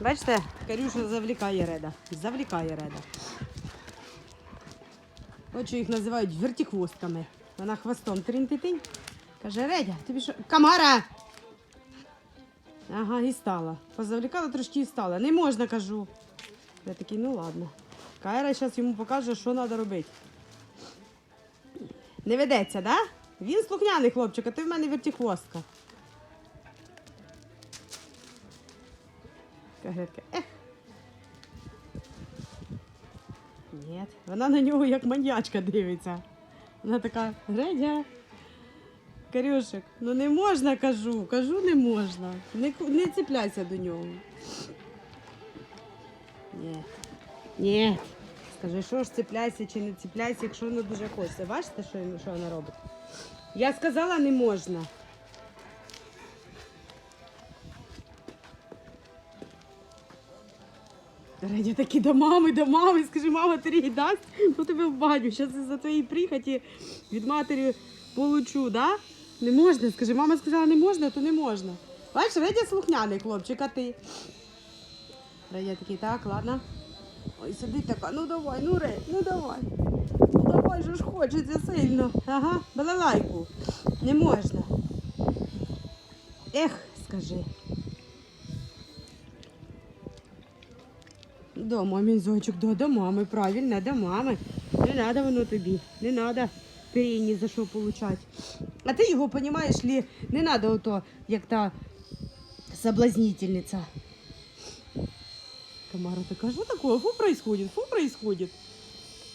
Бачите, Карюша завлікає реда. Завлікає реда. От що їх називають вертихвостками. Вона хвостом тринь-ти-тинь. Каже, Редя, тобі що? Камара! Ага, і стала. Позавлікала трошки і стала. Не можна, кажу. Я такий, ну ладно. Кайра зараз йому покаже, що треба робити. Не ведеться, да? Він слухняний хлопчик, а ти в мене Кагретка, ех. Ні, вона на нього як маньячка дивиться. Вона така, Гредя. Карюшик, ну не можна, кажу, кажу, не можна. Не, не цепляйся до нього. Ні. Ні. Скажи, що ж цепляйся чи не цепляйся, якщо вона дуже хоче. Бачите, що, що вона робить? Я сказала, не можна. Радя такі до мами, до мами. Скажи, мама тобі їй дасть, ну тебе в баню. Зараз за твої прихоті від матері получу, да? Не можна, скажи, мама сказала, не можна, то не можна. Бачиш, Радя слухняний хлопчик, а ти. Радя такий, так, ладно. Ой, сидить така, ну давай, ну Рей, ну давай. Ну давай же ж хочеться сильно. Ага, балалайку. Не можна. Ех, скажи. До мамін зайчик, да, до мами, правильно, до мами. Не треба воно тобі, не треба пені за що получати. А ти його, розумієш, лі, не треба ото, як та соблазнительниця. Тамара така, що такое? Фу происходит, фу происходит.